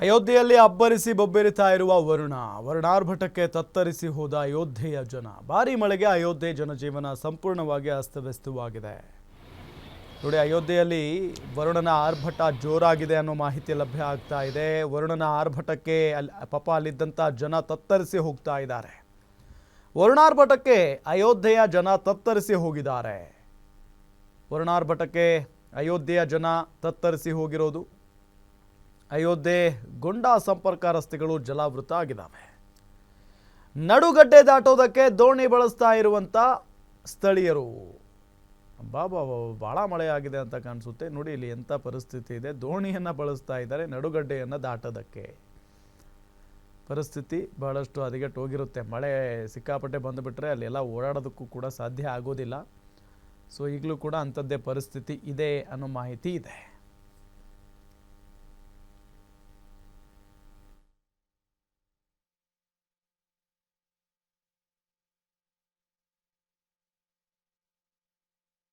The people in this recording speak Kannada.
ಅಯೋಧ್ಯೆಯಲ್ಲಿ ಅಬ್ಬರಿಸಿ ಬೊಬ್ಬೆರಿತಾ ಇರುವ ವರುಣ, ವರುಣಾರ್ಭಟಕ್ಕೆ ತತ್ತರಿಸಿ ಹೋದ ಅಯೋಧ್ಯೆಯ ಜನ. ಭಾರಿ ಮಳೆಗೆ ಅಯೋಧ್ಯೆ ಜನಜೀವನ ಸಂಪೂರ್ಣವಾಗಿ ಅಸ್ತವ್ಯಸ್ತವಾಗಿದೆ. ನೋಡಿ, ಅಯೋಧ್ಯೆಯಲ್ಲಿ ವರುಣನ ಆರ್ಭಟ ಜೋರಾಗಿದೆ ಅನ್ನೋ ಮಾಹಿತಿ ಲಭ್ಯ ಆಗ್ತಾ ಇದೆ. ವರುಣನ ಆರ್ಭಟಕ್ಕೆ ಅಲ್ಲಿ ಪಾಪ ಅಲ್ಲಿದ್ದಂಥ ಜನ ತತ್ತರಿಸಿ ಹೋಗ್ತಾ ಇದ್ದಾರೆ. ವರುಣಾರ್ಭಟಕ್ಕೆ ಅಯೋಧ್ಯೆಯ ಜನ ತತ್ತರಿಸಿ ಹೋಗಿದ್ದಾರೆ. ವರುಣಾರ್ಭಟಕ್ಕೆ ಅಯೋಧ್ಯೆಯ ಜನ ತತ್ತರಿಸಿ ಹೋಗಿರೋದು ಅಯೋಧ್ಯೆ ಗೊಂಡಾ ಸಂಪರ್ಕ ರಸ್ತೆಗಳು ಜಲಾವೃತ ಆಗಿದ್ದಾವೆ. ನಡುಗಡ್ಡೆ ದಾಟೋದಕ್ಕೆ ದೋಣಿ ಬಳಸ್ತಾ ಇರುವಂಥ ಸ್ಥಳೀಯರು. ಬಾಬಾ ಭಾಳ ಮಳೆ ಆಗಿದೆ ಅಂತ ಕಾಣಿಸುತ್ತೆ. ನೋಡಿ ಇಲ್ಲಿ ಎಂಥ ಪರಿಸ್ಥಿತಿ ಇದೆ. ದೋಣಿಯನ್ನು ಬಳಸ್ತಾ ಇದ್ದಾರೆ ನಡುಗಡ್ಡೆಯನ್ನು ದಾಟೋದಕ್ಕೆ. ಪರಿಸ್ಥಿತಿ ಬಹಳಷ್ಟು ಹದಗೆಟ್ಟು ಹೋಗಿರುತ್ತೆ. ಮಳೆ ಸಿಕ್ಕಾಪಟ್ಟೆ ಬಂದುಬಿಟ್ರೆ ಅಲ್ಲೆಲ್ಲ ಓಡಾಡೋದಕ್ಕೂ ಕೂಡ ಸಾಧ್ಯ ಆಗೋದಿಲ್ಲ. ಸೊ ಈಗಲೂ ಕೂಡ ಅಂಥದ್ದೇ ಪರಿಸ್ಥಿತಿ ಇದೆ ಅನ್ನೋ ಮಾಹಿತಿ ಇದೆ.